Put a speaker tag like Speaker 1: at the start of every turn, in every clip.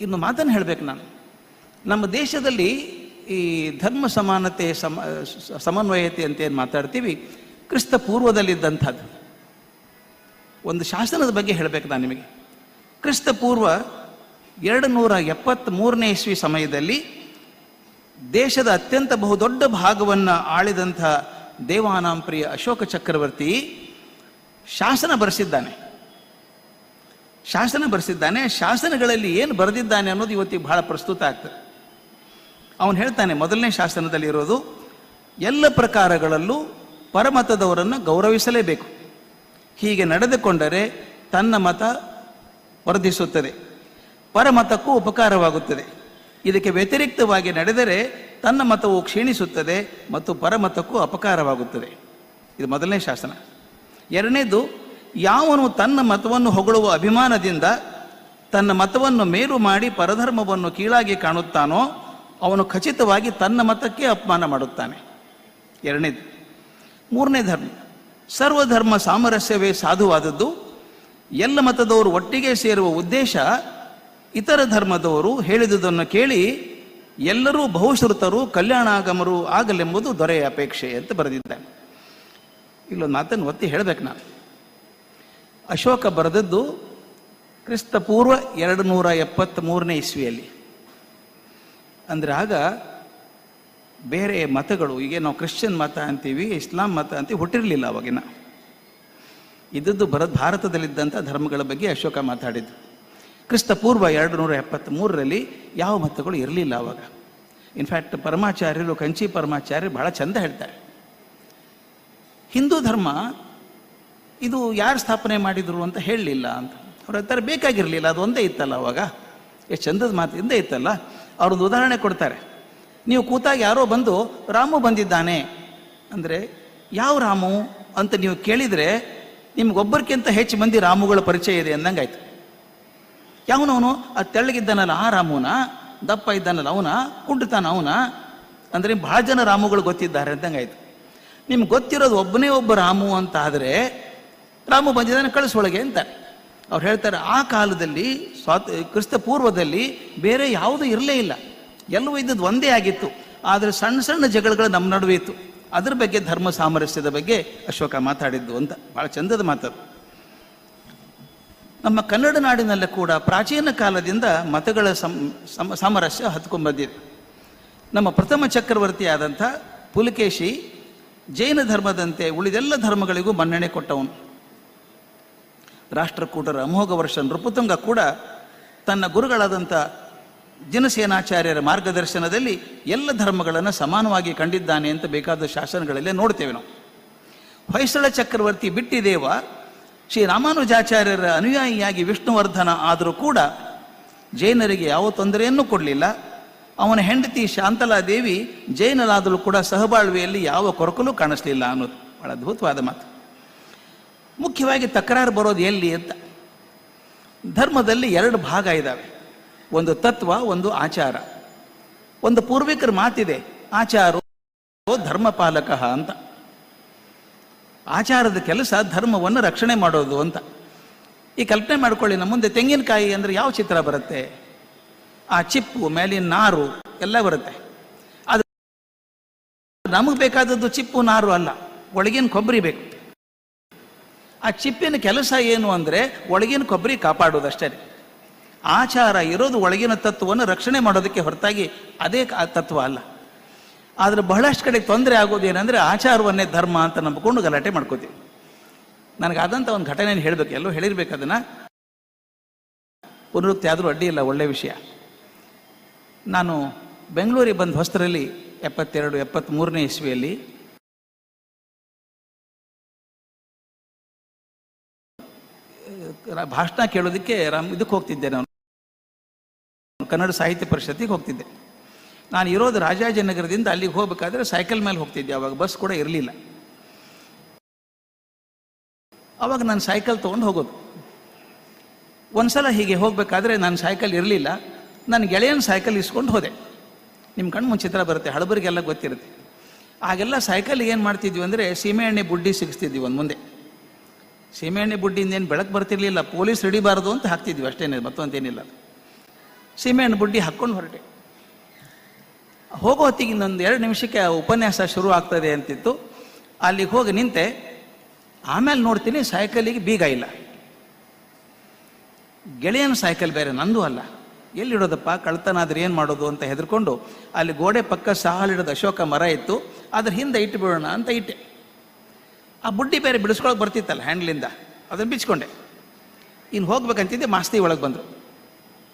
Speaker 1: ಇನ್ನು ಮಾತನ್ನು ಹೇಳಬೇಕು ನಾನು. ನಮ್ಮ ದೇಶದಲ್ಲಿ ಈ ಧರ್ಮ ಸಮಾನತೆ ಸಮ, ಸಮನ್ವಯತೆ ಅಂತ ಏನು ಮಾತಾಡ್ತೀವಿ? ಕ್ರಿಸ್ತ ಪೂರ್ವದಲ್ಲಿದ್ದಂಥದ್ದು. ಒಂದು ಶಾಸನದ ಬಗ್ಗೆ ಹೇಳಬೇಕು ನಾನು ನಿಮಗೆ. ಕ್ರಿಸ್ತ ಪೂರ್ವ ಎರಡು ನೂರ ಇಸ್ವಿ ಸಮಯದಲ್ಲಿ ದೇಶದ ಅತ್ಯಂತ ಬಹುದೊಡ್ಡ ಭಾಗವನ್ನು ಆಳಿದಂಥ ದೇವಾನಾಂಪ್ರಿಯ ಅಶೋಕ ಚಕ್ರವರ್ತಿ ಶಾಸನ ಬರೆಸಿದ್ದಾನೆ. ಶಾಸನ ಬರೆಸಿದ್ದಾನೆ, ಶಾಸನಗಳಲ್ಲಿ ಏನು ಬರೆದಿದ್ದಾನೆ ಅನ್ನೋದು ಇವತ್ತಿಗೆ ಬಹಳ ಪ್ರಸ್ತುತ ಆಗ್ತದೆ. ಅವನು ಹೇಳ್ತಾನೆ, ಮೊದಲನೇ ಶಾಸನದಲ್ಲಿ ಇರೋದು, ಎಲ್ಲ ಪ್ರಕಾರಗಳಲ್ಲೂ ಪರಮತದವರನ್ನು ಗೌರವಿಸಲೇಬೇಕು. ಹೀಗೆ ನಡೆದುಕೊಂಡರೆ ತನ್ನ ಮತ ವರ್ಧಿಸುತ್ತದೆ. ಪರಮತಕ್ಕೂ ಉಪಕಾರವಾಗುತ್ತದೆ. ಇದಕ್ಕೆ ವ್ಯತಿರಿಕ್ತವಾಗಿ ನಡೆದರೆ ತನ್ನ ಮತವು ಕ್ಷೀಣಿಸುತ್ತದೆ ಮತ್ತು ಪರಮತಕ್ಕೂ ಅಪಕಾರವಾಗುತ್ತದೆ. ಇದು ಮೊದಲನೇ ಶಾಸನ. ಎರಡನೇದು ಯಾವನು ತನ್ನ ಮತವನ್ನು ಹೊಗಳುವ ಅಭಿಮಾನದಿಂದ ತನ್ನ ಮತವನ್ನು ಮೇಲು ಮಾಡಿ ಪರಧರ್ಮವನ್ನು ಕೀಳಾಗಿ ಕಾಣುತ್ತಾನೋ ಅವನು ಖಚಿತವಾಗಿ ತನ್ನ ಮತಕ್ಕೆ ಅಪಮಾನ ಮಾಡುತ್ತಾನೆ. ಎರಡನೇದು, ಮೂರನೇ ಧರ್ಮ, ಸರ್ವಧರ್ಮ ಸಾಮರಸ್ಯವೇ ಸಾಧುವಾದದ್ದು. ಎಲ್ಲ ಮತದವರು ಒಟ್ಟಿಗೆ ಸೇರುವ ಉದ್ದೇಶ ಇತರ ಧರ್ಮದವರು ಹೇಳಿದುದನ್ನು ಕೇಳಿ ಎಲ್ಲರೂ ಬಹುಶ್ರುತರು ಕಲ್ಯಾಣಾಗಮರು ಆಗಲೆಂಬುದು ದೊರೆಯ ಅಪೇಕ್ಷೆ ಅಂತ ಬರೆದಿದ್ದಾನೆ ಇಲ್ಲೊಂದು ಮಾತನ್ನು ಒತ್ತಿ ಹೇಳಬೇಕು ನಾನು. ಅಶೋಕ ಬರೆದದ್ದು ಕ್ರಿಸ್ತ ಪೂರ್ವ ಎರಡು ನೂರ ಎಪ್ಪತ್ತ್ಮೂರನೇ ಇಸ್ವಿಯಲ್ಲಿ. ಅಂದರೆ ಆಗ ಬೇರೆ ಮತಗಳು, ಈಗ ನಾವು ಕ್ರಿಶ್ಚಿಯನ್ ಮತ ಅಂತೀವಿ, ಇಸ್ಲಾಂ ಮತ ಅಂತೀವಿ, ಹುಟ್ಟಿರಲಿಲ್ಲ ಅವಾಗಿನ. ಇದ್ದದ್ದು ಬರ ಭಾರತದಲ್ಲಿದ್ದಂಥ ಧರ್ಮಗಳ ಬಗ್ಗೆ ಅಶೋಕ ಮಾತಾಡಿದ್ದು. ಕ್ರಿಸ್ತ ಪೂರ್ವ ಎರಡು ನೂರ ಎಪ್ಪತ್ತ್ಮೂರರಲ್ಲಿ ಯಾವ ಮತಗಳು ಇರಲಿಲ್ಲ ಅವಾಗ. ಇನ್ಫ್ಯಾಕ್ಟ್ ಪರಮಾಚಾರ್ಯರು, ಕಂಚಿ ಪರಮಾಚಾರ್ಯರು ಬಹಳ ಚಂದ ಹೇಳ್ತಾರೆ. ಹಿಂದೂ ಧರ್ಮ ಇದು ಯಾರು ಸ್ಥಾಪನೆ ಮಾಡಿದರು ಅಂತ ಹೇಳಲಿಲ್ಲ ಅಂತ. ಅವ್ರ ಹೇಳ್ತಾರೆ ಬೇಕಾಗಿರಲಿಲ್ಲ, ಅದು ಒಂದೇ ಇತ್ತಲ್ಲ ಅವಾಗ. ಎಷ್ಟು ಚಂದದ ಮಾತು, ಹಿಂದೆ ಇತ್ತಲ್ಲ. ಅವ್ರದ್ದು ಉದಾಹರಣೆ ಕೊಡ್ತಾರೆ. ನೀವು ಕೂತಾಗ ಯಾರೋ ಬಂದು, ರಾಮು ಬಂದಿದ್ದಾನೆ. ಅಂದರೆ, ಯಾವ ರಾಮು? ಅಂತ ನೀವು ಕೇಳಿದರೆ, ನಿಮ್ಗೊಬ್ಬರಿಗಿಂತ ಹೆಚ್ಚು ಮಂದಿ ರಾಮುಗಳ ಪರಿಚಯ ಇದೆ ಅಂದಂಗಾಯ್ತು. ಯಾವನವನು? ಆ ತೆಳ್ಳಗಿದ್ದಾನಲ್ಲ, ಆ ರಾಮುನ? ದಪ್ಪ ಇದ್ದಾನಲ್ಲ, ಅವನ? ಕುಂಡ್ತಾನ ಅವನ? ಅಂದರೆ, ಭಾಳ ಜನ ರಾಮುಗಳು ಗೊತ್ತಿದ್ದಾರೆ ಅಂದಂಗಾಯ್ತು. ನಿಮ್ಗೆ ಗೊತ್ತಿರೋದು ಒಬ್ಬನೇ ಒಬ್ಬ ರಾಮು ಅಂತ ಆದರೆ ರಾಮು ಬಂದಿದ್ದಾನೆ, ಕಳಿಸೊಳಗೆ ಅಂತ. ಅವ್ರು ಹೇಳ್ತಾರೆ, ಆ ಕಾಲದಲ್ಲಿ ಸ್ವಾತ, ಕ್ರಿಸ್ತ ಪೂರ್ವದಲ್ಲಿ ಬೇರೆ ಯಾವುದೂ ಇರಲೇ ಇಲ್ಲ. ಎಲ್ಲವೂ ಇದ್ದದ್ದು ಒಂದೇ ಆಗಿತ್ತು. ಆದರೆ ಸಣ್ಣ ಸಣ್ಣ ಜಗಳಗಳು ನಮ್ಮ ನಡುವೆ ಇತ್ತು. ಅದ್ರ ಬಗ್ಗೆ ಧರ್ಮ ಸಾಮರಸ್ಯದ ಬಗ್ಗೆ ಅಶೋಕ ಮಾತಾಡಿದ್ದು ಅಂತ. ಭಾಳ ಚಂದದ ಮಾತದು ನಮ್ಮ ಕನ್ನಡ ನಾಡಿನಲ್ಲೂ ಕೂಡ ಪ್ರಾಚೀನ ಕಾಲದಿಂದ ಮತಗಳ ಸಮ, ಸಾಮರಸ್ಯ ಹತ್ಕೊಂಡ್ಬಂದಿದೆ ನಮ್ಮ ಪ್ರಥಮ ಚಕ್ರವರ್ತಿಯಾದಂಥ ಪುಲಕೇಶಿ ಜೈನ ಧರ್ಮದಂತೆ ಉಳಿದೆಲ್ಲ ಧರ್ಮಗಳಿಗೂ ಮನ್ನಣೆ ಕೊಟ್ಟವನು. ರಾಷ್ಟ್ರಕೂಟರ ಅಮೋಘ ವರ್ಷ ನೃಪತುಂಗ ಕೂಡ ತನ್ನ ಗುರುಗಳಾದಂಥ ಜನಸೇನಾಚಾರ್ಯರ ಮಾರ್ಗದರ್ಶನದಲ್ಲಿ ಎಲ್ಲ ಧರ್ಮಗಳನ್ನು ಸಮಾನವಾಗಿ ಕಂಡಿದ್ದಾನೆ ಅಂತ ಬೇಕಾದ ಶಾಸನಗಳಲ್ಲೇ ನೋಡ್ತೇವೆ ನಾವು. ಹೊಯ್ಸಳ ಚಕ್ರವರ್ತಿ ಬಿಟ್ಟಿದೇವ ಶ್ರೀ ರಾಮಾನುಜಾಚಾರ್ಯರ ಅನುಯಾಯಿಯಾಗಿ ವಿಷ್ಣುವರ್ಧನ ಆದರೂ ಕೂಡ ಜೈನರಿಗೆ ಯಾವ ತೊಂದರೆಯನ್ನು ಕೊಡಲಿಲ್ಲ. ಅವನ ಹೆಂಡತಿ ಶಾಂತಲಾದೇವಿ ಜೈನರಾದರೂ ಕೂಡ ಸಹಬಾಳ್ವೆಯಲ್ಲಿ ಯಾವ ಕೊರಕಲು ಕಾಣಿಸ್ಲಿಲ್ಲ ಅನ್ನೋದು. ಬಹಳ ಅದ್ಭುತವಾದ ಮಾತು. ಮುಖ್ಯವಾಗಿ ತಕರಾರು ಬರೋದು ಎಲ್ಲಿ ಅಂತ? ಧರ್ಮದಲ್ಲಿ ಎರಡು ಭಾಗ ಇದ್ದಾವೆ ಒಂದು ತತ್ವ, ಒಂದು ಆಚಾರ. ಒಂದು ಪೂರ್ವಿಕರ ಮಾತಿದೆ, ಆಚಾರೋ ಧರ್ಮಪಾಲಕ ಅಂತ. ಆಚಾರದ ಕೆಲಸ ಧರ್ಮವನ್ನು ರಕ್ಷಣೆ ಮಾಡೋದು ಅಂತ. ಈ ಕಲ್ಪನೆ ಮಾಡ್ಕೊಳ್ಳಿ, ನಮ್ಮ ಮುಂದೆ ತೆಂಗಿನಕಾಯಿ ಅಂದರೆ ಯಾವ ಚಿತ್ರ ಬರುತ್ತೆ? ಆ ಚಿಪ್ಪು, ಮೇಲಿನ ನಾರು, ಎಲ್ಲ ಬರುತ್ತೆ. ಅದು ನಮಗೆ ಬೇಕಾದದ್ದು ಚಿಪ್ಪು, ನಾರು ಅಲ್ಲ. ಒಳಗಿನ ಕೊಬ್ಬರಿ ಬೇಕು. ಆ ಚಿಪ್ಪಿನ ಕೆಲಸ ಏನು ಅಂದರೆ ಒಳಗಿನ ಕೊಬ್ಬರಿ ಕಾಪಾಡೋದಷ್ಟೇ ಆಚಾರ ಇರೋದು ಒಳಗಿನ ತತ್ವವನ್ನು ರಕ್ಷಣೆ ಮಾಡೋದಕ್ಕೆ ಹೊರತಾಗಿ ಅದೇ ತತ್ವ ಅಲ್ಲ. ಆದರೆ ಬಹಳಷ್ಟು ಕಡೆ ತೊಂದರೆ ಆಗೋದು ಏನಂದರೆ ಆಚಾರವನ್ನೇ ಧರ್ಮ ಅಂತ ನಂಬಿಕೊಂಡು ಗಲಾಟೆ ಮಾಡ್ಕೋತೀವಿ. ನನಗಾದಂಥ ಒಂದು ಘಟನೆ ಹೇಳಬೇಕು. ಎಲ್ಲೋ ಹೇಳಿರ್ಬೇಕು ಅದನ್ನು. ಪುನರುಕ್ತಿ ಆದರೂ ಅಡ್ಡಿ ಇಲ್ಲ ಒಳ್ಳೆಯ ವಿಷಯ. ನಾನು ಬೆಂಗಳೂರಿಗೆ ಬಂದ ಹೊಸ್ತರಲ್ಲಿ ಎಪ್ಪತ್ತೆರಡು ಎಪ್ಪತ್ತ್ಮೂರನೇ ಇಸ್ವಿಯಲ್ಲಿ ಭಾಷಣ ಕೇಳೋದಕ್ಕೆ ರಾಮ್, ಇದಕ್ಕೆ ಹೋಗ್ತಿದ್ದೆ ನಾನು. ಕನ್ನಡ ಸಾಹಿತ್ಯ ಪರಿಷತ್ತಿಗೆ ಹೋಗ್ತಿದ್ದೆ. ನಾನು ಇರೋದು ರಾಜಾಜಿನಗರದಿಂದ ಅಲ್ಲಿಗೆ ಹೋಗ್ಬೇಕಾದ್ರೆ ಸೈಕಲ್ ಮೇಲೆ ಹೋಗ್ತಿದ್ದೆ, ಅವಾಗ ಬಸ್ ಕೂಡ ಇರಲಿಲ್ಲ. ಅವಾಗ ನಾನು ಸೈಕಲ್ ತೊಗೊಂಡು ಹೋಗೋದು. ಒಂದ್ಸಲ ಹೀಗೆ ಹೋಗಬೇಕಾದ್ರೆ ನಾನು ಸೈಕಲ್ ಇರಲಿಲ್ಲ. ನನ್ನ ಗೆಳೆಯನ ಸೈಕಲ್ ಇಸ್ಕೊಂಡು ಹೋದೆ. ನಿಮ್ಮ ಕಣ್ಣು ಮುಂಚೆ ಚಿತ್ರ ಬರುತ್ತೆ, ಹಳಬರಿಗೆಲ್ಲ ಗೊತ್ತಿರುತ್ತೆ. ಆಗೆಲ್ಲ ಸೈಕಲ್ ಏನು ಮಾಡ್ತಿದ್ವಿ ಅಂದರೆ ಸೀಮೆಎಣ್ಣೆ ಬುಡ್ಡಿ ಸಿಗಿಸ್ತಿದ್ವಿ ಒಂದು ಮುಂದೆ. ಸೀಮೆಎಣ್ಣೆ ಬುಡ್ಡಿಯಿಂದ ಏನು ಬೆಳಕು ಬರ್ತಿರ್ಲಿಲ್ಲ, ಪೊಲೀಸ್ ಹಿಡಿಬಾರ್ದು ಅಂತ ಹಾಕ್ತಿದ್ವಿ ಅಷ್ಟೇನೆ, ಮತ್ತೊಂದೇನಿಲ್ಲ. ಸೀಮೆಹಣ್ಣು ಬುಡ್ಡಿ ಹಾಕ್ಕೊಂಡು ಹೊರಟೆ. ಹೋಗೋ ಹೊತ್ತಿಗೆ ಇನ್ನೊಂದು ಎರಡು ನಿಮಿಷಕ್ಕೆ ಆ ಉಪನ್ಯಾಸ ಶುರು ಆಗ್ತದೆ ಅಂತಿತ್ತು. ಅಲ್ಲಿಗೆ ಹೋಗಿ ನಿಂತೆ, ಆಮೇಲೆ ನೋಡ್ತೀನಿ ಸೈಕಲಿಗೆ ಬೀಗ ಇಲ್ಲ. ಗೆಳೆಯನ ಸೈಕಲ್ ಬೇರೆ, ನಂದು ಅಲ್ಲ. ಎಲ್ಲಿಡೋದಪ್ಪ ಕಳ್ತನ ಆದ್ರೆ ಏನು ಮಾಡೋದು ಅಂತ ಹೆದರ್ಕೊಂಡು ಅಲ್ಲಿ ಗೋಡೆ ಪಕ್ಕ ಸಾಲಿಡೋದು ಅಶೋಕ ಮರ ಇತ್ತು. ಅದ್ರ ಹಿಂದೆ ಇಟ್ಟು ಬಿಡೋಣ ಅಂತ ಇಟ್ಟೆ. ಆ ಬುಡ್ಡಿ ಬೇರೆ ಬಿಡಿಸ್ಕೊಳಕ್ಕೆ ಬರ್ತಿತ್ತಲ್ಲ ಹ್ಯಾಂಡ್ಲಿಂದ? ಅದನ್ನು ಬಿಚ್ಕೊಂಡೆ ಇನ್ನು ಹೋಗ್ಬೇಕಂತಿದ್ದೆ ಮಾಸ್ತಿ ಒಳಗೆ ಬಂದರು.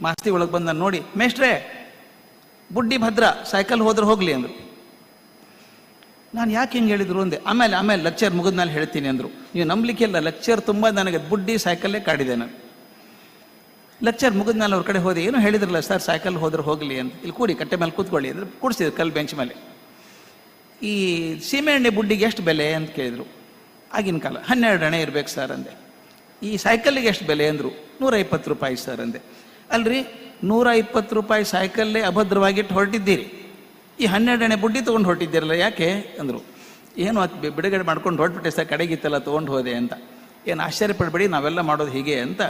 Speaker 1: ಮಾಸ್ತಿ ಒಳಗೆ ಬಂದ ನೋಡಿ, ಮೇಷ್ಟ್ರೇ, ಬುಡ್ಡಿ ಭದ್ರ, ಸೈಕಲ್ ಹೋದ್ರೆ ಹೋಗಲಿ ಅಂದರು. ನಾನು ಯಾಕೆ ಹಿಂಗೆ ಹೇಳಿದ್ರು ಅಂದೆ, ಆಮೇಲೆ ಆಮೇಲೆ ಲೆಕ್ಚರ್ ಮುಗಿದ್ಮೇಲೆ ಹೇಳ್ತೀನಿ ಅಂದರು. ನೀವು ನಂಬಲಿಕ್ಕಿಲ್ಲ ಲೆಕ್ಚರ್ ತುಂಬ ನನಗೆ ಬುಡ್ಡಿ, ಸೈಕಲ್ಲೇ ಕಾಡಿದೆ ನಾನು. ಲೆಕ್ಚರ್ ಮುಗಿದ್ಮೇಲೆ ಅವ್ರ ಕಡೆ ಹೋದೆ, ಏನೋ ಹೇಳಿದ್ರಲ್ಲ ಸರ್, ಸೈಕಲ್ ಹೋದ್ರೆ ಹೋಗಲಿ ಅಂತ. ಇಲ್ಲಿ ಕೂಡಿ ಕಟ್ಟೆ ಮೇಲೆ ಕೂತ್ಕೊಳ್ಳಿ ಅಂದರೆ. ಕೂಡಿಸಿದ್ರು ಕಲ್ಲು ಬೆಂಚ್ ಮೇಲೆ. ಈ ಸೀಮೆಎಣ್ಣೆ ಬುಡ್ಡಿಗೆ ಎಷ್ಟು ಬೆಲೆ ಅಂತ ಕೇಳಿದರು. ಆಗಿನ ಕಾಲ. ಹನ್ನೆರಡು ಹಣೆ ಇರ್ಬೇಕು ಸರ್ ಅಂದೆ. ಈ ಸೈಕಲ್ಲಿಗೆ ಎಷ್ಟು ಬೆಲೆ ಅಂದರು? ನೂರ ಇಪ್ಪತ್ತು ರೂಪಾಯಿ ಸರ್ ಅಂದೆ. ಅಲ್ರಿ? ನೂರ ಇಪ್ಪತ್ತು ರೂಪಾಯಿ ಸೈಕಲ್ಲೇ ಅಭದ್ರವಾಗಿಟ್ಟು ಹೊರಟಿದ್ದೀರಿ. ಈ ಹನ್ನೆರಡು ಹಣೆ ಬುಡ್ಡಿ ತೊಗೊಂಡು ಹೊರಟಿದ್ದೀರಲ್ಲ ಯಾಕೆ ಅಂದರು. ಏನು ಅದು ಬಿಡುಗಡೆ ಮಾಡ್ಕೊಂಡು ಹೊರಟ್ಬಿಟ್ಟೆ ಸರ್ ಕಡೆಗಿತ್ತಲ್ಲ ತೊಗೊಂಡು ಹೋದೆ ಅಂತ. ಏನು ಆಶ್ಚರ್ಯ ಪಡಬೇಡಿ, ನಾವೆಲ್ಲ ಮಾಡೋದು ಹೀಗೆ ಅಂತ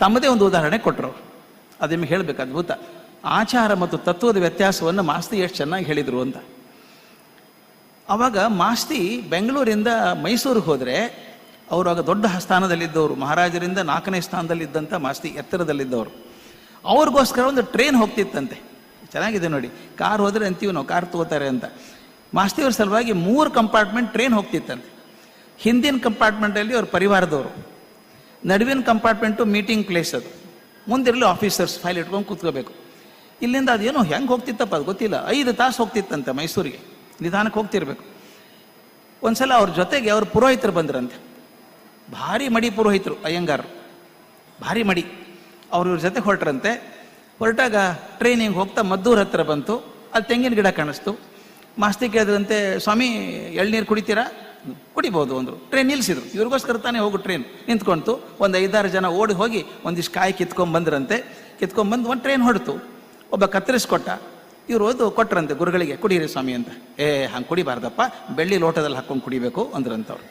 Speaker 1: ತಮ್ಮದೇ ಒಂದು ಉದಾಹರಣೆ ಕೊಟ್ಟರು ಅದು ನಿಮಗೆ ಹೇಳಬೇಕು ಅದ್ಭುತ. ಆಚಾರ ಮತ್ತು ತತ್ವದ ವ್ಯತ್ಯಾಸವನ್ನು ಮಾಸ್ತಿ ಎಷ್ಟು ಚೆನ್ನಾಗಿ ಹೇಳಿದರು ಅಂತ. ಅವಾಗ ಮಾಸ್ತಿ ಬೆಂಗಳೂರಿಂದ ಮೈಸೂರಿಗೆ ಹೋದರೆ ಅವರು ಆಗ ದೊಡ್ಡ ಸ್ಥಾನದಲ್ಲಿದ್ದವರು, ಮಹಾರಾಜರಿಂದ ನಾಲ್ಕನೇ ಸ್ಥಾನದಲ್ಲಿದ್ದಂಥ ಮಾಸ್ತಿ ಎತ್ತರದಲ್ಲಿದ್ದವರು. ಅವ್ರಿಗೋಸ್ಕರ ಒಂದು ಟ್ರೈನ್ ಹೋಗ್ತಿತ್ತಂತೆ. ಚೆನ್ನಾಗಿದೆ ನೋಡಿ, ಕಾರ್ ಹೋದರೆ ಅಂತೀವಿ ನಾವು, ಕಾರ್ ತಗೋತಾರೆ ಅಂತ. ಮಾಸ್ತಿಯವ್ರ ಸಲುವಾಗಿ ಮೂರು ಕಂಪಾರ್ಟ್ಮೆಂಟ್ ಟ್ರೈನ್ ಹೋಗ್ತಿತ್ತಂತೆ. ಹಿಂದಿನ ಕಂಪಾರ್ಟ್ಮೆಂಟಲ್ಲಿ ಅವ್ರ ಪರಿವಾರದವರು. ನಡುವಿನ ಕಂಪಾರ್ಟ್ಮೆಂಟು ಮೀಟಿಂಗ್ ಪ್ಲೇಸ್ ಅದು. ಮುಂದಿರಲಿ ಆಫೀಸರ್ಸ್ ಫೈಲ್ ಇಟ್ಕೊಂಡು ಕೂತ್ಕೋಬೇಕು. ಇಲ್ಲಿಂದ ಅದೇನೋ ಹೆಂಗೆ ಹೋಗ್ತಿತ್ತಪ್ಪ ಅದು ಗೊತ್ತಿಲ್ಲ. ಐದು ತಾಸು ಹೋಗ್ತಿತ್ತಂತೆ ಮೈಸೂರಿಗೆ. ನಿಧಾನಕ್ಕೆ ಹೋಗ್ತಿರ್ಬೇಕು. ಒಂದ್ಸಲ ಅವ್ರ ಜೊತೆಗೆ ಅವ್ರ ಪುರೋಹಿತರು ಬಂದ್ರಂತೆ. ಭಾರಿ ಮಡಿ ಪುರೋಹಿತರು, ಅಯ್ಯಂಗಾರರು. ಭಾರಿ ಮಡಿ. ಅವ್ರ ಇವ್ರ ಜೊತೆ ಹೊರಟ್ರಂತೆ. ಹೊರಟಾಗ ಟ್ರೈನಿಂಗ್ ಹೋಗ್ತಾ ಮದ್ದೂರ್ ಹತ್ರ ಬಂತು. ಅಲ್ಲಿ ತೆಂಗಿನ ಗಿಡ ಕಾಣಿಸ್ತು. ಮಾಸ್ತಿ ಕೇಳಿದ್ರಂತೆ, ಸ್ವಾಮಿ, ಎಳ್ನೀರು ಕುಡಿತೀರಾ? ಕುಡಿಬೋದು, ಅಂದರು. ಟ್ರೈನ್ ನಿಲ್ಲಿಸಿದ್ರು ಇವ್ರಿಗೋಸ್ಕರ ತಾನೇ ಹೋಗು ಟ್ರೈನ್. ನಿಂತ್ಕೊಂತು. ಒಂದು ಐದಾರು ಜನ ಓಡಿ ಹೋಗಿ ಒಂದಿಷ್ಟು ಕಾಯಿ ಕಿತ್ಕೊಂಡ್ ಬಂದ್ರಂತೆ ಕಿತ್ಕೊಂಡ್ಬಂದು ಒಂದು ಟ್ರೈನ್ ಹೊಡ್ತು. ಒಬ್ಬ ಕತ್ತರಿಸ್ಕೊಟ್ಟ. ಇವ್ರು ಓದು, ಕೊಟ್ರಂತೆ, ಗುರುಗಳಿಗೆ ಕುಡಿಯಿರಿ ಸ್ವಾಮಿ ಅಂತ. ಏ, ಹಂಗೆ ಕುಡಿಬಾರ್ದಪ್ಪ, ಬೆಳ್ಳಿ ಲೋಟದಲ್ಲಿ ಹಾಕೊಂಡು ಕುಡಿಬೇಕು ಅಂದ್ರಂತವ್ರು.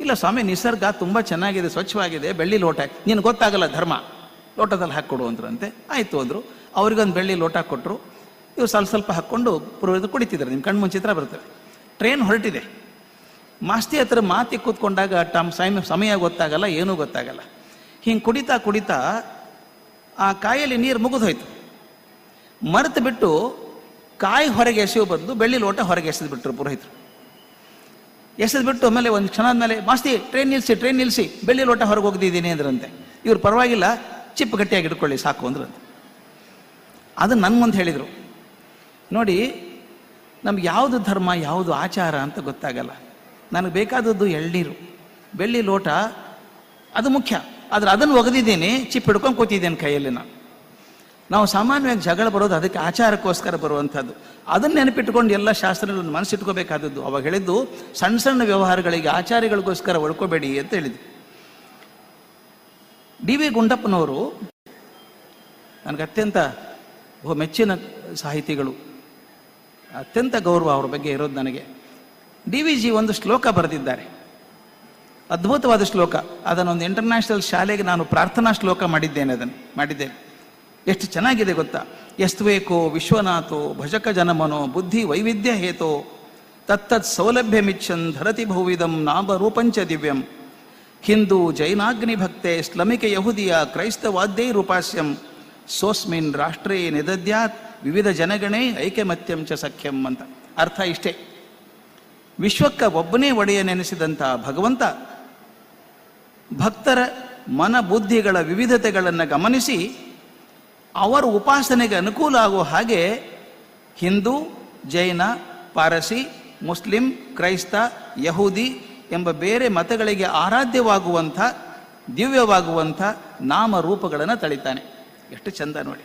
Speaker 1: ಇಲ್ಲ ಸ್ವಾಮಿ, ನಿಸರ್ಗ ತುಂಬ ಚೆನ್ನಾಗಿದೆ, ಸ್ವಚ್ಛವಾಗಿದೆ, ಬೆಳ್ಳಿ ಲೋಟ ನೀನು ಗೊತ್ತಾಗಲ್ಲ ಧರ್ಮ, ಲೋಟದಲ್ಲಿ ಹಾಕ್ಕೊಡು ಅಂದ್ರಂತೆ. ಆಯಿತು ಅಂದರು. ಅವ್ರಿಗೊಂದು ಬೆಳ್ಳಿ ಲೋಟ ಕೊಟ್ಟರು ಇವ್ರು ಸ್ವಲ್ಪ ಸ್ವಲ್ಪ ಹಾಕ್ಕೊಂಡು ಪೂರ್ವದ ಕುಡಿತಿದ್ರು ನಿಮ್ಮ ಕಣ್ಣು ಮುಂಚಿತ್ರ ಬರ್ತವೆ ಟ್ರೈನ್ ಹೊರಟಿದೆ. ಮಾಸ್ತಿ ಹತ್ರ ಮಾತಿ ಕೂತ್ಕೊಂಡಾಗ ಟಮ್ ಸಮಯ ಸಮಯ ಗೊತ್ತಾಗಲ್ಲ, ಏನೂ ಗೊತ್ತಾಗಲ್ಲ. ಹಿಂಗೆ ಕುಡಿತಾ ಕುಡಿತಾ ಆ ಕಾಯಲ್ಲಿ ನೀರು ಮುಗಿದು ಹೋಯ್ತು ಮರೆತು ಬಿಟ್ಟು ಕಾಯಿ ಹೊರಗೆ ಎಸೆಯೋ ಬಂದು ಬೆಳ್ಳಿ ಲೋಟ ಹೊರಗೆ ಎಸೆದು ಬಿಟ್ಟರು ಪುರೋಹಿತರು. ಎಸೆದು ಬಿಟ್ಟು ಆಮೇಲೆ ಒಂದು ಕ್ಷಣದ ಮೇಲೆ, ಮಾಸ್ತಿ ಟ್ರೈನ್ ನಿಲ್ಲಿಸಿ ಟ್ರೈನ್ ನಿಲ್ಲಿಸಿ ಬೆಳ್ಳಿ ಲೋಟ ಹೊರಗೆ ಹೋಗ್ದಿದ್ದೀನಿ ಅಂದ್ರಂತೆ. ಇವ್ರು, ಪರವಾಗಿಲ್ಲ ಚಿಪ್ಪು ಗಟ್ಟಿಯಾಗಿ ಇಟ್ಕೊಳ್ಳಿ ಸಾಕು ಅಂದ್ರಂತೆ. ಅದು ನನ್ನ ಮುಂದೆ ಹೇಳಿದರು. ನೋಡಿ, ನಮ್ಗೆ ಯಾವುದು ಧರ್ಮ, ಯಾವುದು ಆಚಾರ ಅಂತ ಗೊತ್ತಾಗಲ್ಲ. ನನಗೆ ಬೇಕಾದದ್ದು ಎಳ್ನೀರು. ಬೆಳ್ಳಿ ಲೋಟ, ಅದು ಮುಖ್ಯ. ಆದರೆ ಅದನ್ನು ಒಗೆದಿದ್ದೀನಿ, ಚಿಪ್ ಹಿಡ್ಕೊಂಡು ಕೂತಿದ್ದೇನೆ ಕೈಯಲ್ಲಿ ನಾನು. ನಾವು ಸಾಮಾನ್ಯವಾಗಿ ಜಗಳ ಬರೋದು ಅದಕ್ಕೆ ಆಚಾರಕ್ಕೋಸ್ಕರ ಬರುವಂಥದ್ದು. ಅದನ್ನು ನೆನಪಿಟ್ಟುಕೊಂಡು ಎಲ್ಲ ಶಾಸ್ತ್ರಗಳನ್ನು ಮನಸ್ಸಿಟ್ಕೋಬೇಕಾದದ್ದು. ಅವಾಗ ಹೇಳಿದ್ದು, ಸಣ್ಣ ಸಣ್ಣ ವ್ಯವಹಾರಗಳಿಗೆ ಆಚಾರ್ಯಗಳಿಗೋಸ್ಕರ ಒಳ್ಕೋಬೇಡಿ ಅಂತ ಹೇಳಿದ್ದು. ಡಿ ವಿ ಗುಂಡಪ್ಪನವರು ನನಗೆ ಅತ್ಯಂತ ಬಹು ಮೆಚ್ಚಿನ ಸಾಹಿತಿಗಳು. ಅತ್ಯಂತ ಗೌರವ ಅವ್ರ ಬಗ್ಗೆ ಇರೋದು ನನಗೆ. ಡಿ ವಿ ಜಿ ಒಂದು ಶ್ಲೋಕ ಬರೆದಿದ್ದಾರೆ. ಅದ್ಭುತವಾದ ಶ್ಲೋಕ. ಅದನ್ನೊಂದು ಇಂಟರ್ನ್ಯಾಷನಲ್ ಶಾಲೆಗೆ ನಾನು ಪ್ರಾರ್ಥನಾ ಶ್ಲೋಕ ಮಾಡಿದ್ದೇನೆ ಅದನ್ನು, ಮಾಡಿದ್ದೇನೆ. ಎಷ್ಟು ಚೆನ್ನಾಗಿದೆ ಗೊತ್ತಾ? ಎಸ್ತ್ವೇಕೋ ವಿಶ್ವನಾಥೋ ಭಜಕ ಜನಮನೋ ಬುದ್ಧಿ ವೈವಿಧ್ಯ ಹೇತೋ ತತ್ತತ್ ಸೌಲಭ್ಯಮಿಚ್ಛನ್ ಧರತಿ ಭೂವಿದಂ ನಾಭರೂಪಂಚ ದಿವ್ಯಂ. ಹಿಂದೂ ಜೈನಾಗ್ನಿ ಭಕ್ತೆ ಸ್ಲಮಿಕ ಯಹುದಿಯ ಕ್ರೈಸ್ತವಾದ್ಯೈ ರೂಪಾಸ್ಯಂ. ಸೋಸ್ಮಿನ್ ರಾಷ್ಟ್ರೇ ನಿದದ್ಯಾತ್ ವಿವಿಧ ಜನಗಣೇ ಐಕ್ಯಮತ್ಯಂ ಚ ಸಖ್ಯಂ ಅಂತ. ಅರ್ಥ ಇಷ್ಟೇ. ವಿಶ್ವಕ್ಕ ಒಬ್ಬನೇ ಒಡೆಯ ನೆನೆಸಿದಂಥ ಭಗವಂತ ಭಕ್ತರ ಮನ ಬುದ್ಧಿಗಳ ವಿವಿಧತೆಗಳನ್ನು ಗಮನಿಸಿ ಅವರ ಉಪಾಸನೆಗೆ ಅನುಕೂಲ ಆಗುವ ಹಾಗೆ ಹಿಂದೂ, ಜೈನ, ಪಾರಸಿ, ಮುಸ್ಲಿಂ, ಕ್ರೈಸ್ತ, ಯಹೂದಿ ಎಂಬ ಬೇರೆ ಮತಗಳಿಗೆ ಆರಾಧ್ಯವಾಗುವಂಥ, ದಿವ್ಯವಾಗುವಂಥ ನಾಮ ರೂಪಗಳನ್ನು ತಳಿತಾನೆ. ಎಷ್ಟು ಚಂದ ನೋಡಿ.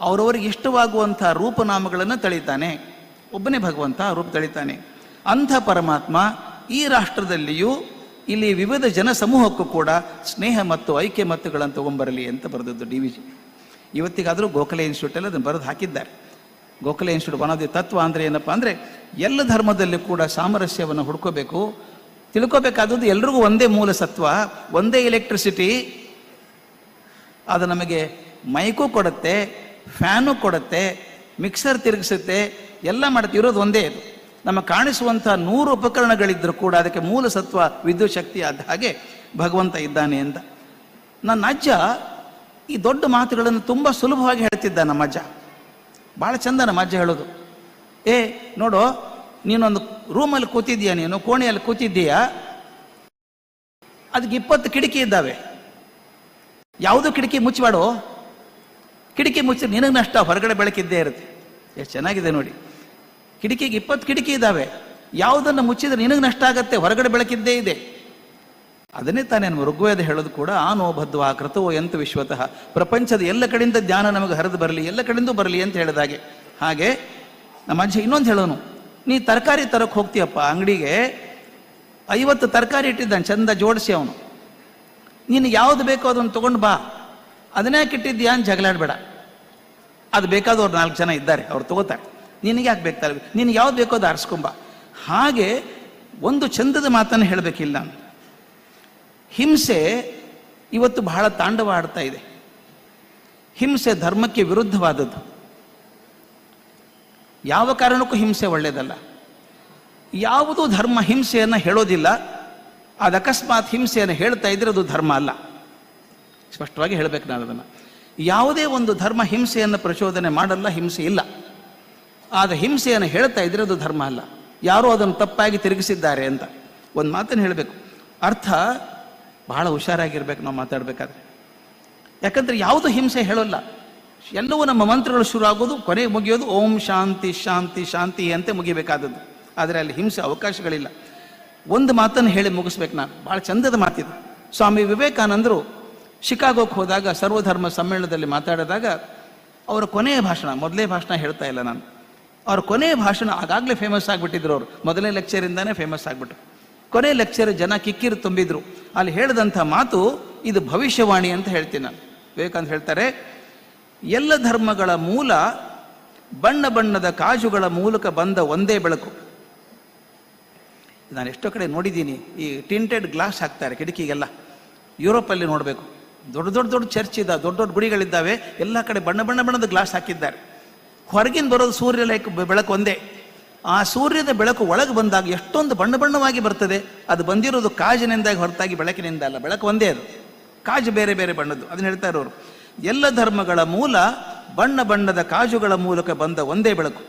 Speaker 1: ಅವರವರಿಗೆ ಇಷ್ಟವಾಗುವಂಥ ರೂಪನಾಮಗಳನ್ನು ತಳಿತಾನೆ. ಒಬ್ಬನೇ ಭಗವಂತ ರೂಪ ತಳಿತಾನೆ. ಅಂಥ ಪರಮಾತ್ಮ ಈ ರಾಷ್ಟ್ರದಲ್ಲಿಯೂ ಇಲ್ಲಿ ವಿವಿಧ ಜನ ಸಮೂಹಕ್ಕೂ ಕೂಡ ಸ್ನೇಹ ಮತ್ತು ಐಕ್ಯ ಮತ್ತುಗಳನ್ನು ತಗೊಂಬರಲಿ ಅಂತ ಬರೆದದ್ದು ಡಿ ವಿ ಜಿ. ಇವತ್ತಿಗಾದರೂ ಗೋಖಲೆ ಇನ್ಸ್ಟಿಟ್ಯೂಟಲ್ಲಿ ಅದನ್ನು ಬರೆದು ಹಾಕಿದ್ದಾರೆ. Gokhale institute one of the ತತ್ವ ಅಂದರೆ ಏನಪ್ಪ ಅಂದರೆ ಎಲ್ಲ ಧರ್ಮದಲ್ಲಿ ಕೂಡ ಸಾಮರಸ್ಯವನ್ನು ಹುಡ್ಕೋಬೇಕು. ತಿಳ್ಕೋಬೇಕಾದದ್ದು ಎಲ್ರಿಗೂ ಒಂದೇ ಮೂಲ ಸತ್ವ, ಒಂದೇ ಎಲೆಕ್ಟ್ರಿಸಿಟಿ ಅದು ನಮಗೆ ಮೈಕು ಕೊಡುತ್ತೆ, ಫ್ಯಾನು ಕೊಡುತ್ತೆ ಮಿಕ್ಸರ್ ತಿರುಗಿಸುತ್ತೆ, ಎಲ್ಲ ಮಾಡುತ್ತೆ. ಇರೋದು ಒಂದೇ ಇದು ನಮ್ಮ ಕಾಣಿಸುವಂಥ ನೂರು ಉಪಕರಣಗಳಿದ್ದರೂ ಕೂಡ ಅದಕ್ಕೆ ಮೂಲ ಸತ್ವ, ವಿದ್ಯುತ್ ಶಕ್ತಿ ಆದ ಹಾಗೆ ಭಗವಂತ ಇದ್ದಾನೆ ಅಂತ. ನನ್ನ ಅಜ್ಜ ಈ ದೊಡ್ಡ ಮಾತುಗಳನ್ನು ತುಂಬ ಸುಲಭವಾಗಿ ಹೇಳ್ತಿದ್ದ ನಮ್ಮ ಅಜ್ಜ. ಭಾಳ ಚಂದ ನಮ್ಮ ಅಜ್ಜ ಹೇಳೋದು. ಏ, ನೋಡು, ನೀನೊಂದು ರೂಮಲ್ಲಿ ಕೂತಿದ್ದೀಯಾ ನೀನು? ಕೋಣೆಯಲ್ಲಿ ಕೂತಿದ್ದೀಯಾ? ಅದಕ್ಕೆ ಇಪ್ಪತ್ತು ಕಿಟಕಿ ಇದ್ದಾವೆ. ಯಾವುದು ಕಿಟಕಿ ಮುಚ್ಚಬೇಡು? ಕಿಟಕಿ ಮುಚ್ಚಿ ನಿನಗೆ ನಷ್ಟ, ಹೊರಗಡೆ ಬೆಳಕಿದ್ದೇ ಇರುತ್ತೆ. ಎಷ್ಟು ಚೆನ್ನಾಗಿದೆ ನೋಡಿ. ಕಿಟಕಿಗೆ ಇಪ್ಪತ್ತು ಕಿಟಕಿ ಇದ್ದಾವೆ. ಯಾವುದನ್ನು ಮುಚ್ಚಿದ್ರೆ ನಿನಗೆ ನಷ್ಟ ಆಗುತ್ತೆ, ಹೊರಗಡೆ ಬೆಳಕಿದ್ದೇ ಇದೆ. ಅದನ್ನೇ ತಾನೇ ನಮ್ಮ ಋಗ್ವೇದ ಹೇಳೋದು ಕೂಡ, ಆನೋ ಭದ್ವಾ ಕೃತವೋ ಎಂತ ವಿಶ್ವತಃ. ಪ್ರಪಂಚದ ಎಲ್ಲ ಕಡೆಯಿಂದ ಜ್ಞಾನ ನಮಗೆ ಹರಿದು ಬರಲಿ, ಎಲ್ಲ ಕಡೆಯಿಂದ ಬರಲಿ ಅಂತ ಹೇಳಿದಾಗೆ ಹಾಗೆ. ನಮ್ಮ ಅಜ್ಜ ಇನ್ನೊಂದು ಹೇಳೋನು, ನೀ ತರಕಾರಿ ತರಕ್ಕೆ ಹೋಗ್ತೀಯಪ್ಪ, ಅಂಗಡಿಗೆ ಐವತ್ತು ತರಕಾರಿ ಇಟ್ಟಿದ್ದಾನೆ, ಚಂದ ಜೋಡಿಸಿ ಅವನು. ನೀನು ಯಾವುದು ಬೇಕೋ ಅದನ್ನು ತಗೊಂಡು ಬಾ. ಅದನ್ನೇ ಇಟ್ಟಿದ್ದೀಯಾ ಅಂತ ಜಗಳಾಡಬೇಡ. ಅದು ಬೇಕಾದವ್ರು ನಾಲ್ಕು ಜನ ಇದ್ದಾರೆ, ಅವ್ರು ತಗೋತಾರೆ. ನಿನಗೆ ಯಾಕೆ ಬೇಕಾದ್ರೆ ನಿನಗೆ ಯಾವ್ದು ಬೇಕೋ ಅದು ಆರಿಸ್ಕೊಂಬ ಹಾಗೆ ಒಂದು ಚಂದದ ಮಾತನ್ನು ಹೇಳಬೇಕಿಲ್ಲ. ನಾನು ಹಿಂಸೆ ಇವತ್ತು ಬಹಳ ತಾಂಡವ ಆಡ್ತಾ ಇದೆ. ಹಿಂಸೆ ಧರ್ಮಕ್ಕೆ ವಿರುದ್ಧವಾದದ್ದು. ಯಾವ ಕಾರಣಕ್ಕೂ ಹಿಂಸೆ ಒಳ್ಳೆಯದಲ್ಲ. ಯಾವುದೂ ಧರ್ಮ ಹಿಂಸೆಯನ್ನು ಹೇಳೋದಿಲ್ಲ. ಅದು ಅಕಸ್ಮಾತ್ ಹಿಂಸೆಯನ್ನು ಹೇಳ್ತಾ ಇದ್ರೆ ಅದು ಧರ್ಮ ಅಲ್ಲ. ಸ್ಪಷ್ಟವಾಗಿ ಹೇಳಬೇಕು ನಾನು ಅದನ್ನು. ಯಾವುದೇ ಒಂದು ಧರ್ಮ ಹಿಂಸೆಯನ್ನು ಪ್ರಚೋದನೆ ಮಾಡಲ್ಲ, ಹಿಂಸೆ ಇಲ್ಲ. ಆದ ಹಿಂಸೆಯನ್ನು ಹೇಳ್ತಾ ಇದ್ರೆ ಅದು ಧರ್ಮ ಅಲ್ಲ. ಯಾರೋ ಅದನ್ನು ತಪ್ಪಾಗಿ ತಿರುಗಿಸಿದ್ದಾರೆ ಅಂತ. ಒಂದು ಮಾತನ್ನು ಹೇಳಬೇಕು. ಅರ್ಥ ಬಹಳ ಹುಷಾರಾಗಿರ್ಬೇಕು ನಾವು ಮಾತಾಡ್ಬೇಕಾದ್ರೆ. ಯಾಕಂದ್ರೆ ಯಾವುದು ಹಿಂಸೆ ಹೇಳೋಲ್ಲ. ಎಲ್ಲವೂ ನಮ್ಮ ಮಂತ್ರಗಳು ಶುರು ಆಗೋದು ಕೊನೆಗೆ ಮುಗಿಯೋದು ಓಂ ಶಾಂತಿ ಶಾಂತಿ ಶಾಂತಿ ಅಂತ ಮುಗಿಬೇಕಾದದ್ದು. ಆದರೆ ಅಲ್ಲಿ ಹಿಂಸೆ ಅವಕಾಶಗಳಿಲ್ಲ. ಒಂದು ಮಾತನ್ನು ಹೇಳಿ ಮುಗಿಸ್ಬೇಕು ನಾನು. ಭಾಳ ಚಂದದ ಮಾತಿದೆ. ಸ್ವಾಮಿ ವಿವೇಕಾನಂದರು ಶಿಕಾಗೋಕ್ಕೆ ಹೋದಾಗ ಸರ್ವಧರ್ಮ ಸಮ್ಮೇಳನದಲ್ಲಿ ಮಾತಾಡಿದಾಗ ಅವರ ಕೊನೆಯ ಭಾಷಣ, ಮೊದಲೇ ಭಾಷಣ ಹೇಳ್ತಾ ಇಲ್ಲ ನಾನು. ಅವ್ರ ಕೊನೆಯ ಭಾಷಣ ಆಗಾಗಲೇ ಫೇಮಸ್ ಆಗಿಬಿಟ್ಟಿದ್ರು ಅವರು. ಮೊದಲನೇ ಲೆಕ್ಚರಿಂದಾನೇ ಫೇಮಸ್ ಆಗಿಬಿಟ್ರು. ಕೊನೆ ಲೆಕ್ಚರ್ ಜನ ಕಿಕ್ಕಿರು ತುಂಬಿದ್ರು. ಅಲ್ಲಿ ಹೇಳಿದಂಥ ಮಾತು ಇದು ಭವಿಷ್ಯವಾಣಿ ಅಂತ ಹೇಳ್ತೀನಿ ನಾನು. ವಿವೇಕಾನಂದ ಹೇಳ್ತಾರೆ, ಎಲ್ಲ ಧರ್ಮಗಳ ಮೂಲ ಬಣ್ಣ ಬಣ್ಣದ ಕಾಜುಗಳ ಮೂಲಕ ಬಂದ ಒಂದೇ ಬೆಳಕು. ನಾನು ಎಷ್ಟೋ ಕಡೆ ನೋಡಿದ್ದೀನಿ, ಈ ಟಿಂಟೆಡ್ ಗ್ಲಾಸ್ ಹಾಕ್ತಾರೆ ಕಿಟಕಿಗೆಲ್ಲ. ಯುರೋಪಲ್ಲಿ ನೋಡಬೇಕು. ದೊಡ್ಡ ದೊಡ್ಡ ದೊಡ್ಡ ಚರ್ಚ್ ಇದ್ದಾವೆ ದೊಡ್ಡ ದೊಡ್ಡ ಗುಡಿಗಳಿದ್ದಾವೆ, ಎಲ್ಲ ಕಡೆ ಬಣ್ಣ ಬಣ್ಣ ಬಣ್ಣದ ಗ್ಲಾಸ್ ಹಾಕಿದ್ದಾರೆ. ಹೊರಗಿನ ಬರೋದು ಸೂರ್ಯ ಲೈಕ್ ಬೆಳಕು ಒಂದೇ. ಆ ಸೂರ್ಯನ ಬೆಳಕು ಒಳಗೆ ಬಂದಾಗ ಎಷ್ಟೊಂದು ಬಣ್ಣ ಬಣ್ಣವಾಗಿ ಬರ್ತದೆ. ಅದು ಬಂದಿರೋದು ಕಾಜಿನಿಂದಾಗಿ ಹೊರತಾಗಿ ಬೆಳಕಿನಿಂದ ಅಲ್ಲ, ಬೆಳಕು ಒಂದೇ ಅದು. ಕಾಜು ಬೇರೆ ಬೇರೆ ಬಣ್ಣದ್ದು. ಅದನ್ನ ಹೇಳ್ತಾ ಇರೋರು. ಎಲ್ಲ ಧರ್ಮಗಳ ಮೂಲ ಬಣ್ಣ ಬಣ್ಣದ ಕಾಜುಗಳ ಮೂಲಕ ಬಂದ ಒಂದೇ ಬೆಳಕು.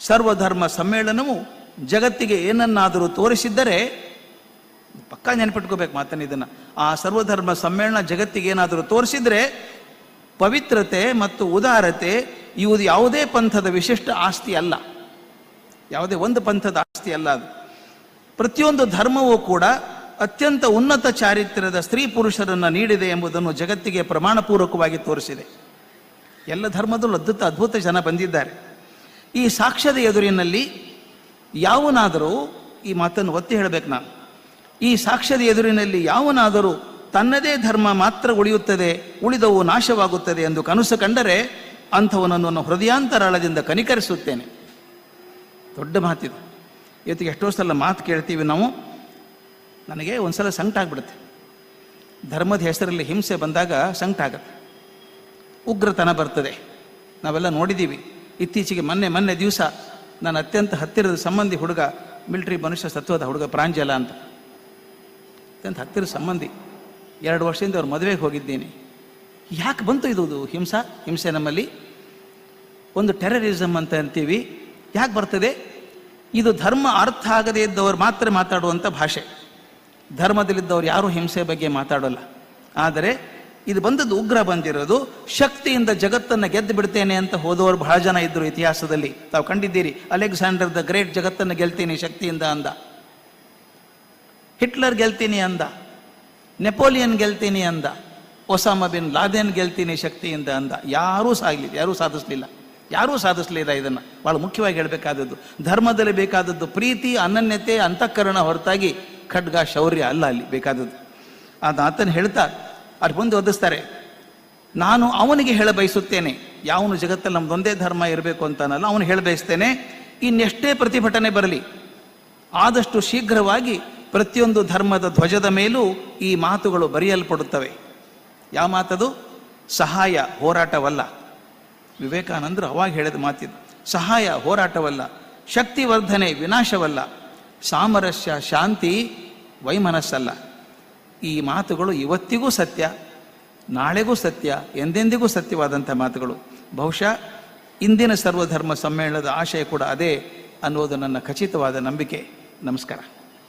Speaker 1: ಸರ್ವಧರ್ಮ ಸಮ್ಮೇಳನವು ಜಗತ್ತಿಗೆ ಏನನ್ನಾದರೂ ತೋರಿಸಿದ್ದರೆ ಪಕ್ಕಾ ನೆನಪಿಟ್ಕೋಬೇಕು ಮಾತನ್ನ ಇದನ್ನ. ಆ ಸರ್ವಧರ್ಮ ಸಮ್ಮೇಳನ ಜಗತ್ತಿಗೆ ಏನಾದರೂ ತೋರಿಸಿದ್ರೆ ಪವಿತ್ರತೆ ಮತ್ತು ಉದಾರತೆ ಇವು ಯಾವುದೇ ಪಂಥದ ವಿಶಿಷ್ಟ ಆಸ್ತಿ ಅಲ್ಲ. ಯಾವುದೇ ಒಂದು ಪಂಥದ ಆಸ್ತಿ ಅಲ್ಲ ಅದು. ಪ್ರತಿಯೊಂದು ಧರ್ಮವೂ ಕೂಡ ಅತ್ಯಂತ ಉನ್ನತ ಚಾರಿತ್ರ್ಯದ ಸ್ತ್ರೀ ಪುರುಷರನ್ನು ನೀಡಿದೆ ಎಂಬುದನ್ನು ಜಗತ್ತಿಗೆ ಪ್ರಮಾಣಪೂರ್ವಕವಾಗಿ ತೋರಿಸಿದೆ. ಎಲ್ಲ ಧರ್ಮದಲ್ಲೂ ಅದ್ಭುತ ಅದ್ಭುತ ಜನ ಬಂದಿದ್ದಾರೆ. ಈ ಸಾಕ್ಷ್ಯದ ಎದುರಿನಲ್ಲಿ ಯಾವನಾದರೂ, ಈ ಮಾತನ್ನು ಒತ್ತಿ ಹೇಳಬೇಕು ನಾನು. ಈ ಸಾಕ್ಷ್ಯದ ಎದುರಿನಲ್ಲಿ ಯಾವನಾದರೂ ತನ್ನದೇ ಧರ್ಮ ಮಾತ್ರ ಉಳಿಯುತ್ತದೆ, ಉಳಿದವು ನಾಶವಾಗುತ್ತದೆ ಎಂದು ಕನಸು ಕಂಡರೆ ಅಂಥವನನ್ನು ನಾನು ಹೃದಯಾಂತರಾಳದಿಂದ ಕನಿಕರಿಸುತ್ತೇನೆ. ದೊಡ್ಡ ಮಾತಿದು. ಇವತ್ತಿಗೆ ಎಷ್ಟೋ ಸಲ ಮಾತು ಕೇಳ್ತೀವಿ ನಾವು, ನನಗೆ ಒಂದ್ಸಲ ಸಂಕಟ ಆಗ್ಬಿಡುತ್ತೆ. ಧರ್ಮದ ಹೆಸರಲ್ಲಿ ಹಿಂಸೆ ಬಂದಾಗ ಸಂಕಟ ಆಗುತ್ತೆ. ಉಗ್ರತನ ಬರ್ತದೆ. ನಾವೆಲ್ಲ ನೋಡಿದ್ದೀವಿ ಇತ್ತೀಚೆಗೆ ಮೊನ್ನೆ ಮೊನ್ನೆ ದಿವಸ ನಾನು ಅತ್ಯಂತ ಹತ್ತಿರದ ಸಂಬಂಧಿ ಹುಡುಗ, ಮಿಲಿಟರಿ ಮನುಷ್ಯ ಸತ್ವದ ಹುಡುಗ ಪ್ರಾಂಜಲ ಅಂತ. ಅತ್ಯಂತ ಹತ್ತಿರದ ಸಂಬಂಧಿ. ಎರಡು ವರ್ಷದಿಂದ ಅವ್ರ ಮದುವೆಗೆ ಹೋಗಿದ್ದೀನಿ. ಯಾಕೆ ಬಂತು ಇದು? ಹಿಂಸಾ? ಹಿಂಸೆ ನಮ್ಮಲ್ಲಿ? ಒಂದು ಟೆರರಿಸಮ್ ಅಂತ ಅಂತೀವಿ. ಯಾಕೆ ಬರ್ತದೆ? ಇದು ಧರ್ಮ ಅರ್ಥ ಆಗದೇ ಇದ್ದವರು ಮಾತ್ರ ಮಾತಾಡುವಂಥ ಭಾಷೆ. ಧರ್ಮದಲ್ಲಿದ್ದವರು ಯಾರೂ ಹಿಂಸೆ ಬಗ್ಗೆ ಮಾತಾಡೋಲ್ಲ. ಆದರೆ ಇದು ಬಂದದ್ದು ಉಗ್ರ ಬಂದಿರೋದು. ಶಕ್ತಿಯಿಂದ ಜಗತ್ತನ್ನು ಗೆದ್ದು ಬಿಡ್ತೇನೆ ಅಂತ ಹೋದವರು ಬಹಳ ಜನ ಇದ್ದರು ಇತಿಹಾಸದಲ್ಲಿ. ತಾವು ಕಂಡಿದ್ದೀರಿ, ಅಲೆಕ್ಸಾಂಡರ್ ದ ಗ್ರೇಟ್ ಜಗತ್ತನ್ನು ಗೆಲ್ತೀನಿ ಶಕ್ತಿಯಿಂದ ಅಂದ. ಹಿಟ್ಲರ್ ಗೆಲ್ತೀನಿ ಅಂದ. ನೆಪೋಲಿಯನ್ ಗೆಲ್ತೀನಿ ಅಂದ. ಒಸಾಮ ಬಿನ್ ಲಾದೆನ್ ಗೆಲ್ತೀನಿ ಶಕ್ತಿಯಿಂದ ಅಂದ. ಯಾರೂ ಸಾಗಲಿ ಯಾರೂ ಸಾಧಿಸಲಿಲ್ಲ. ಯಾರೂ ಸಾಧಿಸಲಿಲ್ಲ ಇದನ್ನು. ಭಾಳ ಮುಖ್ಯವಾಗಿ ಹೇಳಬೇಕಾದದ್ದು, ಧರ್ಮದಲ್ಲಿ ಬೇಕಾದದ್ದು ಪ್ರೀತಿ, ಅನನ್ಯತೆ, ಅಂತಃಕರಣ ಹೊರತಾಗಿ ಖಡ್ಗ, ಶೌರ್ಯ ಅಲ್ಲ ಅಲ್ಲಿ ಬೇಕಾದದ್ದು. ಅದು ಆತನ ಹೇಳ್ತಾ, ಅಲ್ಲಿ ಮುಂದೆ ಒದಿಸ್ತಾರೆ, ನಾನು ಅವನಿಗೆ ಹೇಳ ಬಯಸುತ್ತೇನೆ, ಯಾವನು ಜಗತ್ತಲ್ಲಿ ನಮ್ದೊಂದೇ ಧರ್ಮ ಇರಬೇಕು ಅಂತಾನಲ್ಲ, ಅವನು ಹೇಳ ಬಯಸ್ತೇನೆ, ಇನ್ನೆಷ್ಟೇ ಪ್ರತಿಭಟನೆ ಬರಲಿ, ಆದಷ್ಟು ಶೀಘ್ರವಾಗಿ ಪ್ರತಿಯೊಂದು ಧರ್ಮದ ಧ್ವಜದ ಮೇಲೂ ಈ ಮಾತುಗಳು ಬರೆಯಲ್ಪಡುತ್ತವೆ. ಯಾವ ಮಾತದು? ಸಹಾಯ, ಹೋರಾಟವಲ್ಲ. ವಿವೇಕಾನಂದರು ಅವಾಗ ಹೇಳಿದ ಮಾತಿದು, ಸಹಾಯ ಹೋರಾಟವಲ್ಲ ಶಕ್ತಿ ವರ್ಧನೆ ವಿನಾಶವಲ್ಲ, ಸಾಮರಸ್ಯ ಶಾಂತಿ ವೈಮನಸ್ಸಲ್ಲ. ಈ ಮಾತುಗಳು ಇವತ್ತಿಗೂ ಸತ್ಯ, ನಾಳೆಗೂ ಸತ್ಯ, ಎಂದೆಂದಿಗೂ ಸತ್ಯವಾದಂಥ ಮಾತುಗಳು. ಬಹುಶಃ ಇಂದಿನ ಸರ್ವಧರ್ಮ ಸಮ್ಮೇಳನದ ಆಶಯ ಕೂಡ ಅದೇ ಅನ್ನುವುದು ನನ್ನ ಖಚಿತವಾದ ನಂಬಿಕೆ. ನಮಸ್ಕಾರ.